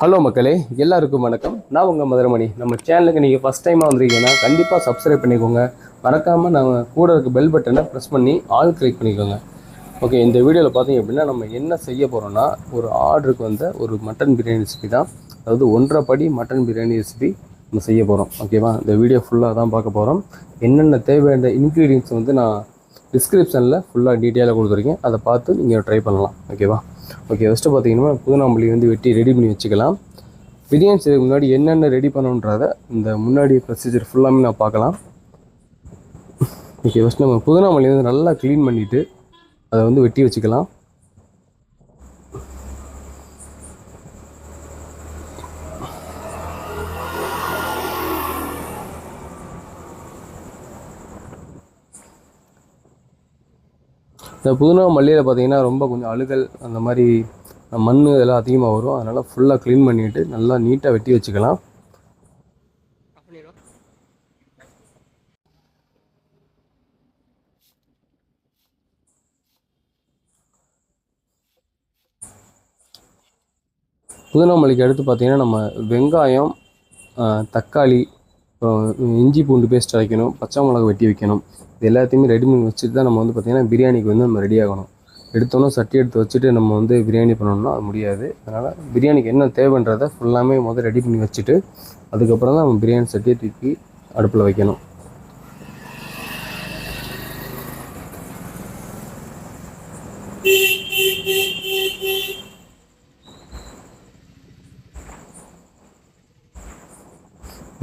Hello மக்களே எல்லாருக்கும் வணக்கம். நான் உங்கள் மதுரமணி. நம்ம சேனலுக்கு நீங்கள் ஃபஸ்ட் டைமாக வந்திருக்கீங்கன்னா கண்டிப்பாக சப்ஸ்கிரைப் பண்ணிக்கோங்க. மறக்காமல் நம்ம கூட இருக்க பெல் பட்டனை ப்ரெஸ் பண்ணி ஆல் கிளிக் பண்ணிக்கோங்க. ஓகே இந்த வீடியோவில் பார்த்தீங்க அப்படின்னா நம்ம என்ன செய்ய போகிறோம்னா ஒரு ஆர்டருக்கு வந்த ஒரு மட்டன் பிரியாணி ரெசிபி தான். அதாவது ஒன்றரை படி மட்டன் பிரியாணி ரெசிபி நம்ம செய்ய போகிறோம் ஓகேவா இந்த வீடியோ ஃபுல்லாக தான் பார்க்க போகிறோம் என்னென்ன தேவையான இன்க்ரீடியன்ஸ் வந்து நான் டிஸ்கிரிப்ஷனில் ஃபுல்லாக டீட்டெயிலாக கொடுத்துருக்கேன். அதை பார்த்து நீங்கள் ட்ரை பண்ணலாம். ஓகேவா ஓகே ஃபஸ்ட்டு பார்த்தீங்கன்னா புதுநாம்பள்ளி வந்து வெட்டி ரெடி பண்ணி வச்சுக்கலாம். பிரியாணி செய்யறதுக்கு முன்னாடி என்னென்ன ரெடி பண்ணணுன்றத இந்த முன்னாடி ப்ரொசீஜர் ஃபுல்லாமே நான் பார்க்கலாம். ஓகே ஃபஸ்ட் நம்ம புதுநாமல்லி வந்து நல்லா க்ளீன் பண்ணிவிட்டு அதை வந்து வெட்டி வச்சுக்கலாம். இந்த புதினா மல்லியில் பார்த்தீங்கன்னா ரொம்ப கொஞ்சம் அழுகல் அந்த மாதிரி மண் இதெல்லாம் அதிகமாக வரும். அதனால் ஃபுல்லாக க்ளீன் பண்ணிவிட்டு நல்லா நீட்டாக வெட்டி வச்சுக்கலாம். புதினா மல்லிக்கு அடுத்து பார்த்தீங்கன்னா நம்ம வெங்காயம் தக்காளி இஞ்சி பூண்டு பேஸ்ட் அரைக்கணும் பச்சை மிளகா வெட்டி வைக்கணும். இது எல்லாத்தையுமே ரெடி பண்ணி வச்சுட்டு தான் நம்ம வந்து பார்த்திங்கன்னா பிரியாணிக்கு வந்து நம்ம ரெடி ஆகணும். எடுத்தோன்னே சட்டி எடுத்து வச்சுட்டு நம்ம வந்து பிரியாணி பண்ணணும்னா அது முடியாது. அதனால் பிரியாணிக்கு என்ன தேவைன்றதை ஃபுல்லாமே முதல்ல ரெடி பண்ணி வச்சுட்டு அதுக்கப்புறம் தான் நம்ம பிரியாணி சட்டியை தூக்கி அடுப்பில் வைக்கணும்.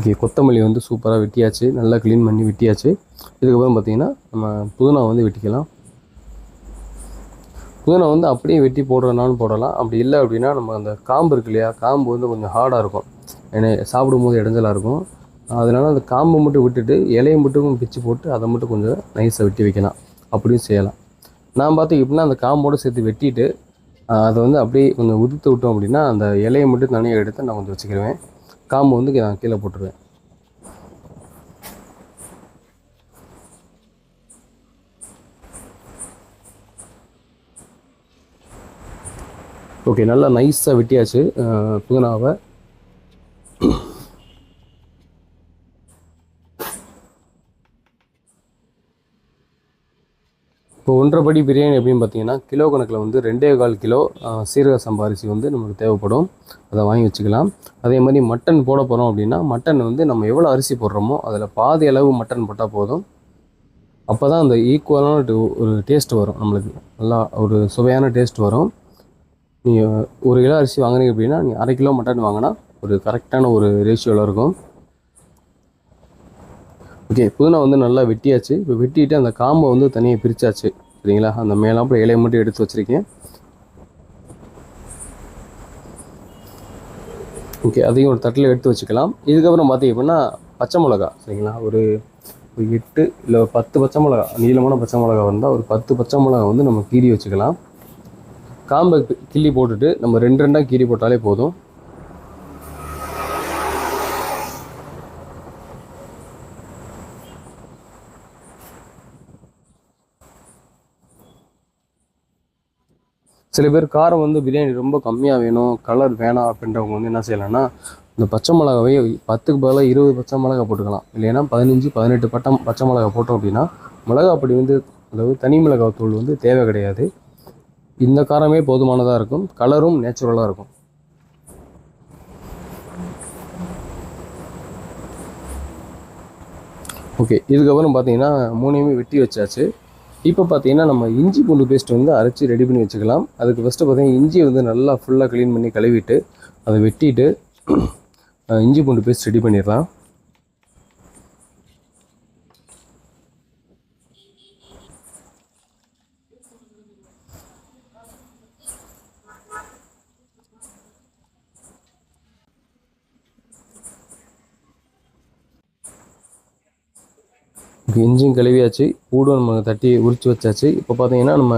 ஓகே கொத்தமல்லி வந்து சூப்பராக வெட்டியாச்சு. நல்லா க்ளீன் பண்ணி வெட்டியாச்சு. இதுக்கப்புறம் பார்த்தீங்கன்னா நம்ம புதினா வந்து வெட்டிக்கலாம். புதினா வந்து அப்படியே வெட்டி போடுறதுனாலும் போடலாம். அப்படி இல்லை அப்படின்னா நம்ம அந்த காம்பு இருக்கு இல்லையா காம்பு வந்து கொஞ்சம் ஹார்டாக இருக்கும். ஏன்னா சாப்பிடும்போது இடைஞ்சலாக இருக்கும். அதனால அந்த காம்பை மட்டும் விட்டுட்டு இலையை மட்டும் பிச்சு போட்டு அதை மட்டும் கொஞ்சம் நைஸாக வெட்டி வைக்கலாம். அப்படியும் செய்யலாம். நான் பார்த்து எப்படின்னா அந்த காம்போடு சேர்த்து வெட்டிட்டு அதை வந்து அப்படியே கொஞ்சம் உதுத்து விட்டோம் அப்படின்னா அந்த இலையை மட்டும் தனியாக எடுத்து நான் கொஞ்சம் வச்சுக்கிடுவேன் காம்பு வந்து நான் கீழே போட்டுருவேன். ஓகே நல்லா நைஸாக வெட்டியாச்சு. புதினாவை இப்போ ஒன்றரை பிரியாணி எப்படின்னு பார்த்தீங்கன்னா கிலோ கணக்கில் வந்து ரெண்டே கால் கிலோ சீரக சம்பா அரிசி வந்து நமக்கு தேவைப்படும். அதை வாங்கி வச்சுக்கலாம். அதே மாதிரி மட்டன் போட போகிறோம் அப்படின்னா மட்டன் வந்து நம்ம எவ்வளோ அரிசி போடுறோமோ அதில் பாதி அளவு மட்டன் போட்டால் போதும். அப்போ தான் அந்த ஈக்குவலான ஒரு டேஸ்ட் வரும் நம்மளுக்கு. நல்லா ஒரு சுவையான டேஸ்ட் வரும். நீங்கள் ஒரு கிலோ அரிசி வாங்குறீங்க அப்படின்னா நீங்கள் அரை கிலோ மட்டன் வாங்கினா ஒரு கரெக்டான ஒரு ரேஷியோவில் இருக்கும். ஓகே புதினா வந்து நல்லா வெட்டியாச்சு. இப்போ வெட்டிட்டு அந்த காம்பை வந்து தனியாக பிரித்தாச்சு சரிங்களா? அந்த மேலாப்புல இலையை மட்டும் எடுத்து வச்சுருக்கேன். ஓகே அதையும் ஒரு தட்டில் எடுத்து வச்சுக்கலாம். இதுக்கப்புறம் பார்த்தீங்க அப்படின்னா பச்சை மிளகா சரிங்களா? ஒரு ஒரு எட்டு இல்லை ஒரு பத்து பச்சை மிளகா நீளமான பச்சை மிளகா வந்தால் ஒரு பத்து பச்சை மிளகா வந்து நம்ம கீறி வச்சுக்கலாம். காம்பை கிள்ளி போட்டுட்டு நம்ம ரெண்டு ரெண்டாக கீறி போட்டாலே போதும். சில பேர் காரம் வந்து பிரியாணி ரொம்ப கம்மியாக வேணும் கலர் வேணாம் அப்படின்றவங்க வந்து என்ன செய்யலாம்னா இந்த பச்சை மிளகாவை பத்துக்கு பதிலாக இருபது பச்சை மிளகா போட்டுக்கலாம். இல்லைன்னா பதினஞ்சு பதினெட்டு பட்டம் பச்சை மிளகா போட்டோம் அப்படின்னா மிளகா பொடி வந்து அதாவது தனி மிளகாய் தூள் வந்து தேவை கிடையாது. இந்த காரமே போதுமானதாக இருக்கும். கலரும் நேச்சுரலாக இருக்கும். ஓகே இதுக்கப்புறம் பார்த்தீங்கன்னா மூணையுமே வெட்டி வச்சாச்சு. இப்போ பார்த்தீங்கன்னா நம்ம இஞ்சி பூண்டு பேஸ்ட் வந்து அரைச்சி ரெடி பண்ணி வச்சுக்கலாம். அதுக்கு ஃபஸ்ட்டு பார்த்தீங்கன்னா இஞ்சியை வந்து நல்லா ஃபுல்லாக க்ளீன் பண்ணி கழுவிட்டு அதை வெட்டிட்டு இஞ்சி பூண்டு பேஸ்ட் ரெடி பண்ணிடலாம். இப்போ இஞ்சியும் கழுவியாச்சு பூடும் நம்ம தட்டி உரித்து வச்சாச்சு. இப்போ பார்த்தீங்கன்னா நம்ம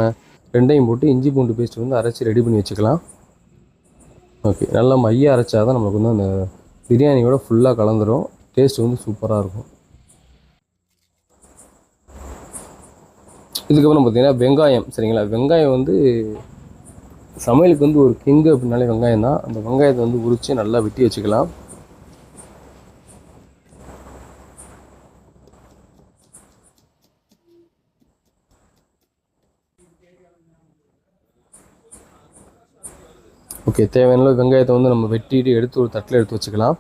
ரெண்டையும் போட்டு இஞ்சி பூண்டு பேஸ்ட் வந்து அரைச்சி ரெடி பண்ணி வச்சுக்கலாம். ஓகே நல்லா மைய அரைச்சா தான் நமக்கு வந்து அந்த பிரியாணியோட ஃபுல்லாக கலந்துரும். டேஸ்ட் வந்து சூப்பராக இருக்கும். இதுக்கப்புறம் பார்த்தீங்கன்னா வெங்காயம் சரிங்களா? வெங்காயம் வந்து சமையலுக்கு வந்து ஒரு கிங்கு அப்படின்னாலே வெங்காயம் தான் அந்த வெங்காயத்தை வந்து உரித்து நல்லா வெட்டி வச்சுக்கலாம். ஓகே தேவையான அளவு வெங்காயத்தை வந்து நம்ம வெட்டிட்டு எடுத்து ஒரு தட்டில் எடுத்து வச்சுக்கலாம்.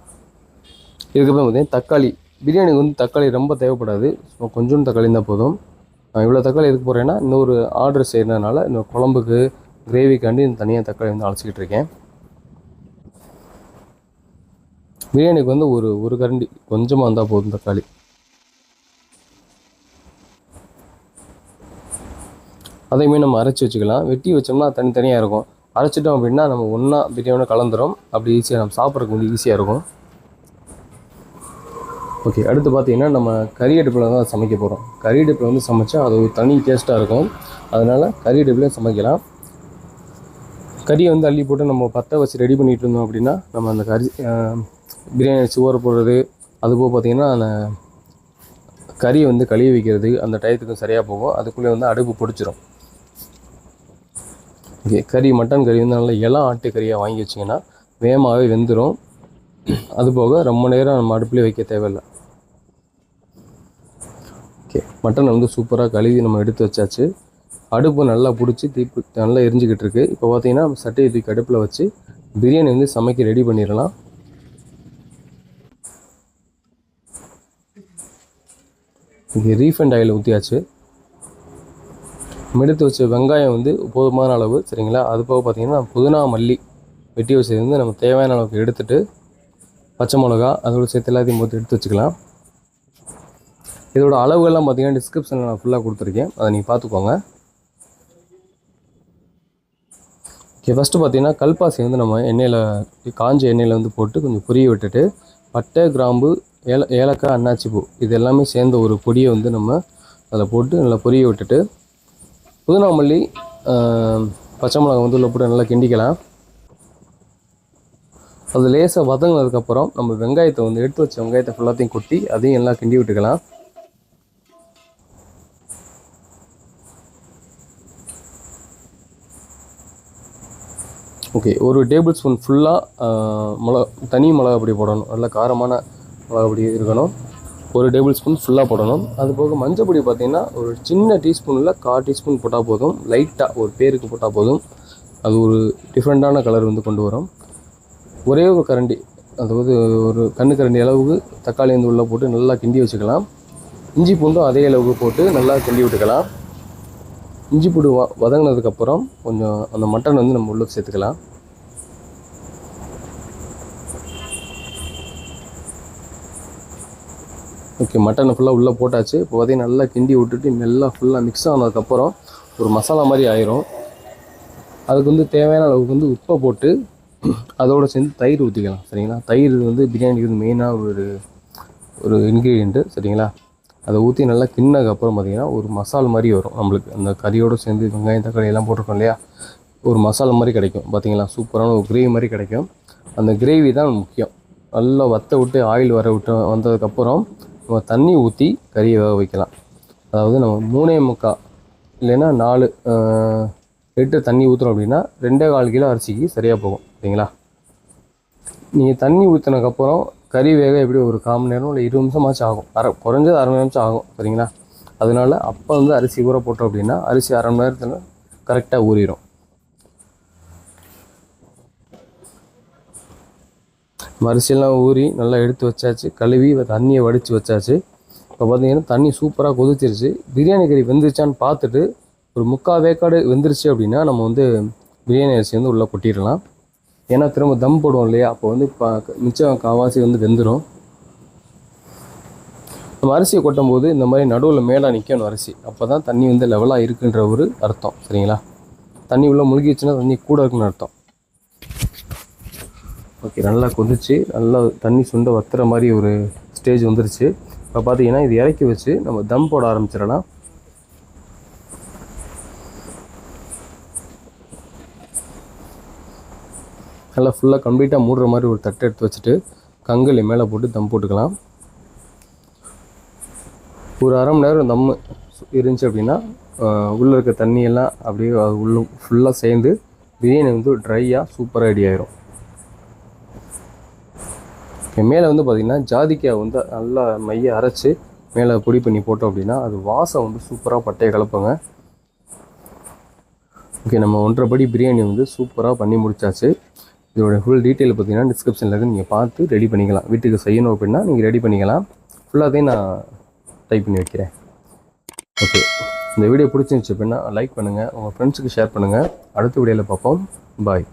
இதுக்கப்புறம் பார்த்தீங்கன்னா தக்காளி. பிரியாணிக்கு வந்து தக்காளி ரொம்ப தேவைப்படாது. ஸோ கொஞ்சோண்டு தக்காளி இருந்தால் போதும். நான் இவ்வளோ தக்காளி எதுக்கு போகிறேன்னா இன்னொரு ஆர்டர் செய்கிறதுனால இந்த குழம்புக்கு கிரேவிக்காண்டி தனியாக தக்காளி வந்து அழைச்சிக்கிட்டு இருக்கேன். பிரியாணிக்கு வந்து ஒரு ஒரு கரண்டி கொஞ்சமாக இருந்தால் போதும் தக்காளி. அதையுமே நம்ம அரைச்சி வச்சுக்கலாம். வெட்டி வச்சோம்னா தனித்தனியாக இருக்கும். அரைச்சிட்டோம் அப்படின்னா நம்ம ஒன்றா பிரியாணி கலந்துரும். அப்படி ஈஸியாக நம்ம சாப்பிட்றதுக்கு வந்து ஈஸியாக இருக்கும். ஓகே அடுத்து பார்த்தீங்கன்னா நம்ம கறி அடுப்பில் தான் சமைக்க போகிறோம் கறி அடுப்பில் வந்து சமைச்சா அது ஒரு தனி டேஸ்ட்டாக இருக்கும். அதனால் கறி அடுப்புலேயும் சமைக்கலாம். கறியை வந்து அள்ளி போட்டு நம்ம பற்ற வச்சு ரெடி பண்ணிட்டு இருந்தோம் அப்படின்னா நம்ம அந்த கறி பிரியாணி சுவர் போடுறது. அதுபோக பார்த்தீங்கன்னா அந்த கறியை வந்து கழுவி வைக்கிறது அந்த டயத்துக்கு சரியாக போகும். அதுக்குள்ளே வந்து அடுப்பு பிடிச்சிரும். கறி மட்டன் கறி வந்து நல்லா இளம் ஆட்டுக்கறியாக வாங்கி வச்சிங்கன்னா வேகமாகவே வெந்துடும் அது போக ரொம்ப நேரம் நம்ம அடுப்புலேயே வைக்க தேவையில்லை. ஓகே மட்டன் வந்து சூப்பராக கழுவி நம்ம எடுத்து வச்சாச்சு. அடுப்பு நல்லா பிடிச்சி தீப்பு நல்லா எரிஞ்சுக்கிட்டு இருக்கு. இப்போ பார்த்தீங்கன்னா சட்டையை தூக்கி அடுப்பில் வச்சு பிரியாணி வந்து சமைக்க ரெடி பண்ணிடலாம். இங்கே ரீஃபண்ட் ஆயில் ஊற்றியாச்சு மெடுத்து வச்ச வெங்காயம் வந்து போதுமான அளவு சரிங்களா? அது போக பார்த்தீங்கன்னா புதினா மல்லி வெட்டி வச்சது வந்து நம்ம தேவையான அளவுக்கு எடுத்துட்டு பச்சை மிளகா அதோட சேர்த்து எல்லாத்தையும் போட்டு எடுத்து வச்சுக்கலாம். இதோட அளவுகள்லாம் பார்த்திங்கன்னா டிஸ்கிரிப்ஷனில் நான் ஃபுல்லாக கொடுத்துருக்கேன். அதை நீங்கள் பார்த்துக்கோங்க ஓகே ஃபஸ்ட்டு பார்த்தீங்கன்னா கல்பாசி வந்து நம்ம எண்ணெயில் காஞ்ச எண்ணெயில் வந்து போட்டு கொஞ்சம் பொரிய விட்டுட்டு பட்டை கிராம்பு ஏல ஏலக்காய் அன்னாச்சி பூ இது எல்லாமே சேர்ந்த ஒரு பொடியை வந்து நம்ம அதில் போட்டு நல்லா பொரிய விட்டுட்டு புதினா மல்லி பச்சை மிளகாய் வந்து உள்ள போட்டு நல்லா கிண்டிக்கலாம். அது லேசாக வதங்கினதுக்கப்புறம் நம்ம வெங்காயத்தை வந்து எடுத்து வச்ச வெங்காயத்தை ஃபுல்லாத்தையும் கொட்டி அதையும் எல்லாம் கிண்டி விட்டுக்கலாம். ஓகே ஒரு டேபிள் ஸ்பூன் ஃபுல்லாக மிளகா தனி மிளகா பொடி போடணும். நல்ல காரமான மிளகா பொடி இருக்கணும். ஒரு டேபிள் ஸ்பூன் ஃபுல்லாக போடணும். அது போக மஞ்சள் பொடி பார்த்தீங்கன்னா ஒரு சின்ன டீஸ்பூனில் கால் டீஸ்பூன் போட்டால் போதும். லைட்டாக ஒரு பேருக்கு போட்டால் போதும். அது ஒரு டிஃப்ரெண்ட்டான கலர் வந்து கொண்டு வரும். ஒரே ஒரு கரண்டி அதாவது ஒரு கண்ணு கரண்டி அளவுக்கு தக்காளி வந்து உள்ளே போட்டு நல்லா கிண்டி வச்சுக்கலாம். இஞ்சி பூண்டும் அதே அளவுக்கு போட்டு நல்லா கிண்டி விட்டுக்கலாம். இஞ்சி பூண்டு வதங்கினதுக்கப்புறம் கொஞ்சம் அந்த மட்டன் வந்து நம்ம உள்ளே சேர்த்துக்கலாம். ஓகே மட்டனை ஃபுல்லாக உள்ளே போட்டாச்சு. இப்போ பார்த்தீங்கன்னா நல்லா கிண்டி விட்டுட்டு நல்லா ஃபுல்லாக மிக்ஸ் ஆனதுக்கப்புறம் ஒரு மசாலா மாதிரி ஆயிரும். அதுக்கு வந்து தேவையான அளவுக்கு வந்து உப்பை போட்டு அதோட சேர்ந்து தயிர் ஊற்றிக்கலாம் சரிங்களா? தயிர் வந்து பிரியாணிக்கு வந்து மெயினாக ஒரு ஒரு இன்க்ரீடியண்ட்டு சரிங்களா? அதை ஊற்றி நல்லா கிண்ணதுக்கப்புறம் பார்த்திங்கன்னா ஒரு மசால் மாதிரி வரும் நம்மளுக்கு. அந்த கறியோடு சேர்ந்து வெங்காயம் தக்காளி எல்லாம் போட்டிருக்கோம் இல்லையா? ஒரு மசாலா மாதிரி கிடைக்கும். பார்த்தீங்களா சூப்பரான ஒரு கிரேவி மாதிரி கிடைக்கும். அந்த கிரேவி தான் முக்கியம். நல்லா வத்த விட்டு ஆயில் வர விட்டு வந்ததுக்கப்புறம் நம்ம தண்ணி ஊற்றி கறியை வேக வைக்கலாம். அதாவது நம்ம மூணே முக்கால் இல்லைன்னா நாலு லிட்டர் தண்ணி ஊற்றுறோம் அப்படின்னா ரெண்டே கால் கிலோ அரிசிக்கு சரியாக போகும். சரிங்களா? நீங்கள் தண்ணி ஊற்றினதுக்கப்புறம் கறி வேக எப்படி ஒரு கால் மணி நேரம் இல்லை இருபது நிமிஷமாச்சும் ஆகும். அரை குறைஞ்சது அரை மணி நிமிஷம் ஆகும். சரிங்களா? அதனால அப்போ வந்து அரிசி ஊற போட்டோம் அப்படின்னா அரிசி அரை மணி நேரத்தில் கரெக்டாக ஊறிடும் நம்ம அரிசியெல்லாம் ஊறி நல்லா எடுத்து வச்சாச்சு. கழுவி தண்ணியை வடித்து வச்சாச்சு. இப்போ பார்த்தீங்கன்னா தண்ணி சூப்பராக கொதிச்சிருச்சு. பிரியாணி கறி வெந்துருச்சான்னு பார்த்துட்டு ஒரு முக்கால் வேக்காடு வெந்துருச்சு அப்படின்னா நம்ம வந்து பிரியாணி அரிசி வந்து உள்ளே கொட்டிடலாம். ஏன்னா திரும்ப தம் போடுவோம் இல்லையா? அப்போ வந்து பா மிச்சம் காவாசி வந்து வெந்துடும் நம்ம அரிசியை கொட்டும்போது இந்த மாதிரி நடுவில் மேலே நிற்கணும் அரிசி. அப்போ தான் தண்ணி வந்து லெவலாக இருக்குன்ற ஒரு அர்த்தம். சரிங்களா? தண்ணி உள்ளே முழுகிச்சுன்னா தண்ணி கூட இருக்குன்னு அர்த்தம். ஓகே நல்லா கொதிச்சு நல்லா தண்ணி சுண்ட வத்துற மாதிரி ஒரு ஸ்டேஜ் வந்துருச்சு. இப்போ பார்த்தீங்கன்னா இது இறக்கி வச்சு நம்ம தம் போட ஆரம்பிச்சிடலாம். நல்லா ஃபுல்லாக கம்ப்ளீட்டாக மூடுற மாதிரி ஒரு தட்டை எடுத்து வச்சுட்டு கங்கல் மேலே போட்டு தம் போட்டுக்கலாம். ஒரு அரை மணி நேரம் தம் இருந்துச்சு அப்படின்னா உள்ளே இருக்க தண்ணியெல்லாம் அப்படியே அது உள்ள ஃபுல்லாக சேர்ந்து பிரியாணி வந்து ட்ரையாக சூப்பராக ரெடி ஆயிரும். மேலே வந்து பார்த்திங்கன்னா ஜாதிக்காய் வந்து நல்லா மைய அரைச்சி மேலே பொடி பண்ணி போட்டோம் அப்படின்னா அது வாசம் வந்து சூப்பராக பட்டையை கலப்புங்க. ஓகே நம்ம ஒன்றரை படி பிரியாணி வந்து சூப்பராக பண்ணி முடிச்சாச்சு. இதோட ஃபுல் டீட்டெயில் பார்த்தீங்கன்னா டிஸ்கிரிப்ஷனில் இருந்து நீங்கள் பார்த்து ரெடி பண்ணிக்கலாம். வீட்டுக்கு செய்யணும் அப்படின்னா நீங்கள் ரெடி பண்ணிக்கலாம். ஃபுல்லாத்தையும் நான் டைப் பண்ணி வைக்கிறேன். ஓகே இந்த வீடியோ பிடிச்சிருந்துச்சு அப்படின்னா லைக் பண்ணுங்கள் உங்கள் ஃப்ரெண்ட்ஸுக்கு ஷேர் பண்ணுங்கள் அடுத்த வீடியோவில் பார்ப்போம். பாய்